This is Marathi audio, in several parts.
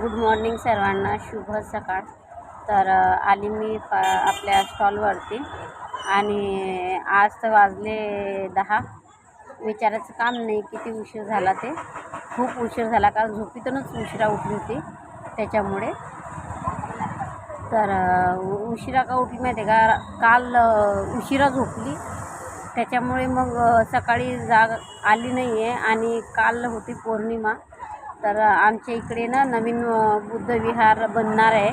गुड मॉर्निंग सर्वांना शुभ सकाळ. तर आली मी प आपल्या स्टॉलवरती आणि आज तर वाजले दहा. विचारायचं काम नाही किती उशीर झाला ते. खूप उशीर झाला कारण झोपीतूनच उशिरा उठली होती त्याच्यामुळे. तर उशिरा का उठली माहिती आहे का? काल उशिरा झोपली. त्याच्यामुळे मग सकाळी जाग आली नाही आहे आणि काल होती पौर्णिमा. तर आमच्या इकडे ना नवीन बुद्धविहार बुद्ध विहार बनणार आहे.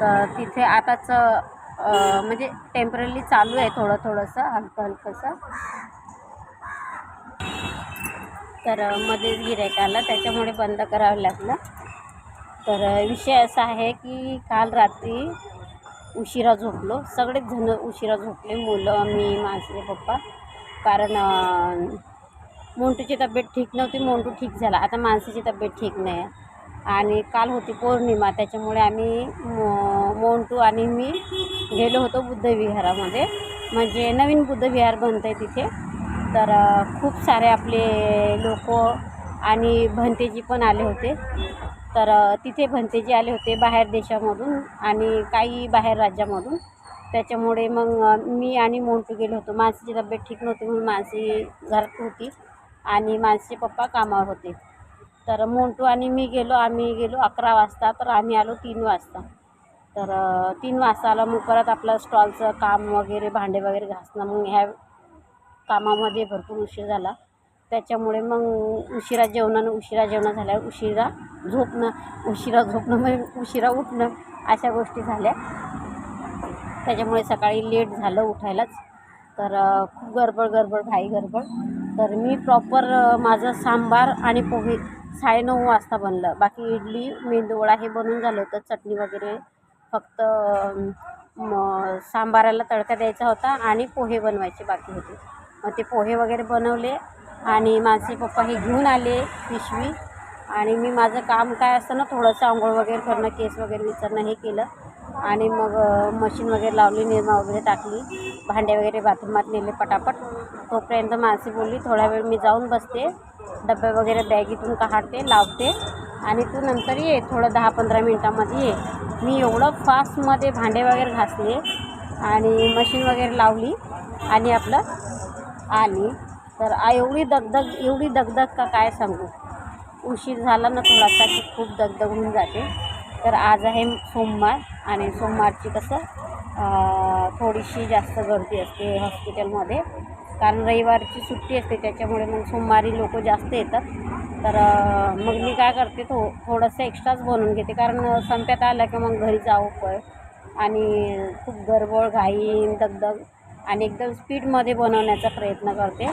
तर तिथे आताच म्हणजे टेंपररी चालू आहे थोडं थोडंसं हलकं हलकंसं. तर मध्येच गिऱ्हाईक त्याच्यामुळे बंद करावं लागलं. तर विषय असा आहे की काल रात्री उशिरा झोपलो. सगळेच जण उशिरा झोपले मुलं मी माझे पप्पा. कारण मोंटूची तब्येत ठीक नव्हती मोंटू ठीक झाला. आता माणसाची तब्येत ठीक नाही. आहे आणि काल होती पौर्णिमा त्याच्यामुळे आम्ही मो मोंटू आणि मी गेलो होतो बुद्धविहारामध्ये. म्हणजे नवीन बुद्धविहार बनतं आहे तिथे. तर खूप सारे आपले लोक आणि भंतेजी पण आले होते. तर तिथे भंतेजी आले होते बाहेर देशामधून आणि काही बाहेर राज्यामधून. त्याच्यामुळे मग मी आणि मोंटू गेलो होतो. मानसीची तब्येत ठीक नव्हती म्हणून मानसी घरात होती. आणि माझे पप्पा कामावर होते. तर मोंटू आणि मी गेलो आम्ही गेलो अकरा वाजता. तर आम्ही आलो तीन वाजता. तर तीन वाजता आलो मग परत आपलं स्टॉलचं काम वगैरे भांडे वगैरे घासणं मग ह्या कामामध्ये भरपूर उशीर झाला. त्याच्यामुळे मग उशिरा जेवणानं उशिरा जेवणं झाल्यावर उशिरा झोपणं उशिरा झोपणं म्हणजे उशिरा उठणं अशा गोष्टी झाल्या. त्याच्यामुळे सकाळी लेट झालं उठायलाच. तर खूप गडबड गडबड घाई गडबड. तर मी प्रॉपर माझं सांबार आणि पोहे साडेनऊ वाजता बनलं. बाकी इडली मेंदूवडा हे बनून झालं होतं. चटणी वगैरे फक्त म सांबाराला तडका द्यायचा होता आणि पोहे बनवायचे बाकी होते. मग ते पोहे वगैरे बनवले आणि माझे पप्पा हे घेऊन आले पिशवी. आणि मी माझं काम काय असतं ना थोडंसं आंघोळ वगैरे करणं केस वगैरे विचारणं हे केलं. आणि मग मशीन वगैरे लावली निरमा वगैरे टाकली भांडे वगैरे बाथरूमात नेले पटापट. तोपर्यंत माणसी बोलली थोडा वेळ मी जाऊन बसते डब्बे वगैरे बॅगीतून काढते लावते आणि तू नंतर ये थोडं दहा पंधरा मिनटामध्ये ये. मी एवढं फास्टमध्ये भांडे वगैरे घासले आणि मशीन वगैरे लावली आणि आपलं आली. तर आ एवढी दगदग एवढी दगदग का काय सांगू? उशीर झाला ना थोडासा की खूप दगदग होऊन जाते. तर आज आहे सोमवार. आणि सोमवारची कसं थोडीशी जास्त गर्दी असते हॉस्पिटलमध्ये. कारण रविवारची सुट्टी असते त्याच्यामुळे मग सोमवारी लोक जास्त येतात. तर मग मी काय करते थो थोडंसं एक्स्ट्राच बनवून घेते. कारण संप्यात आलं की मग घरी जाऊ पळ आणि खूप गडबड घाई दगदग. आणि एकदम स्पीडमध्ये बनवण्याचा प्रयत्न करते.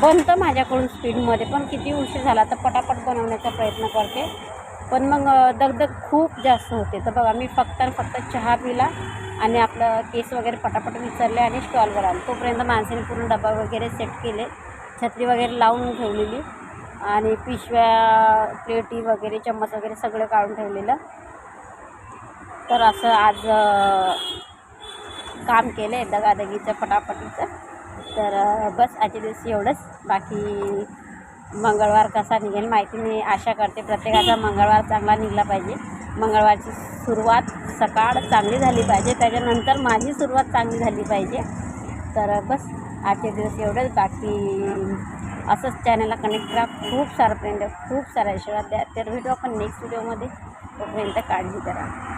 बनतं माझ्याकडून स्पीडमध्ये पण किती उशीर झाला तर पटापट बनवण्याचा प्रयत्न करते. पण मग दगदग खूप जास्त होते. तर बघा मी फक्त आणि फक्त चहा पिला आणि आपलं केस वगैरे पटापट विचारले आणि स्टॉलवर आलो. तोपर्यंत माणसाने पूर्ण डबा वगैरे सेट केले छत्री वगैरे लावून ठेवलेली आणि पिशव्या प्लेटी वगैरे चम्मच वगैरे सगळं काढून ठेवलेलं. तर असं आज काम केलं आहे दगादगीचं फटाफटीचं तर बस आजच्या दिवशी एवढंच. बाकी मंगळवार कसा निघेल माहिती मी आशा करते. प्रत्येकाचा मंगळवार चांगला निघला पाहिजे. मंगळवारची सुरुवात सकाळ चांगली झाली पाहिजे. त्याच्यानंतर माझी सुरुवात चांगली झाली पाहिजे. तर बस आजचे दिवस एवढंच बाकी. असंच चॅनलला कनेक्ट करा. खूप सारं फ्रेंड खूप सारा आशीर्वाद द्या. तर भेटू आपण नेक्स्ट व्हिडिओमध्ये तोपर्यंत काळजी करा.